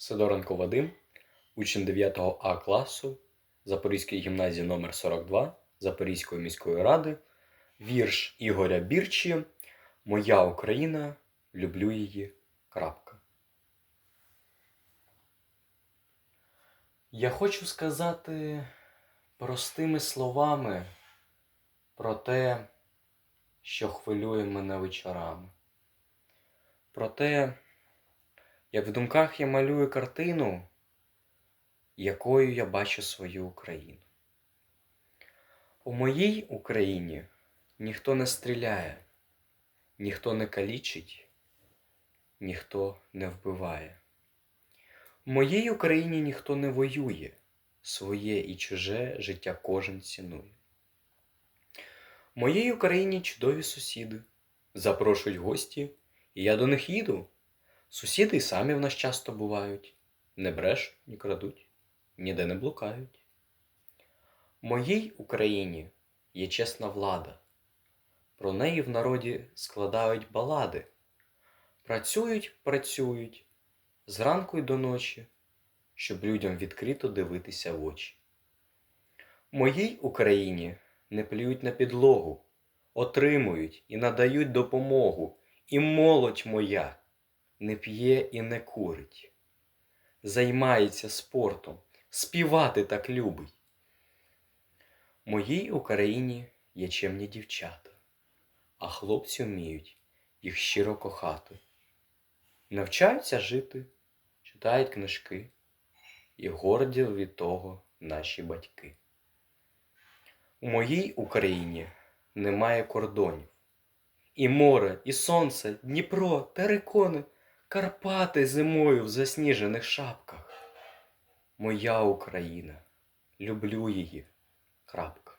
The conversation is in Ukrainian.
Сидоренко Вадим, учень 9 А класу Запорізької гімназії номер 42 Запорізької міської ради, вірш Ігоря Бірчі Моя Україна, люблю її. Крапка. Я хочу сказати простими словами про те, що хвилює мене вечорами. Про те, як в думках я малюю картину, якою я бачу свою Україну. У моїй Україні ніхто не стріляє, ніхто не калічить, ніхто не вбиває. У моїй Україні ніхто не воює, своє і чуже життя кожен цінує. В моїй Україні чудові сусіди, запрошують гості, і я до них їду. Сусіди й самі в нас часто бувають, не брешуть, ні крадуть, ніде не блукають. Моїй Україні є чесна влада. Про неї в народі складають балади. Працюють, працюють зранку й до ночі, щоб людям відкрито дивитися в очі. Моїй Україні не плюють на підлогу, отримують і надають допомогу, і молодь моя не п'є і не курить, займається спортом, співати так любить. Моїй Україні є чемні дівчата, а хлопці вміють їх щиро кохати. Навчаються жити, читають книжки, і горді від того наші батьки. У моїй Україні немає кордонів. І море, і сонце, Дніпро, терикони, Карпати зимою в засніжених шапках. Моя Україна, люблю її. Крапка.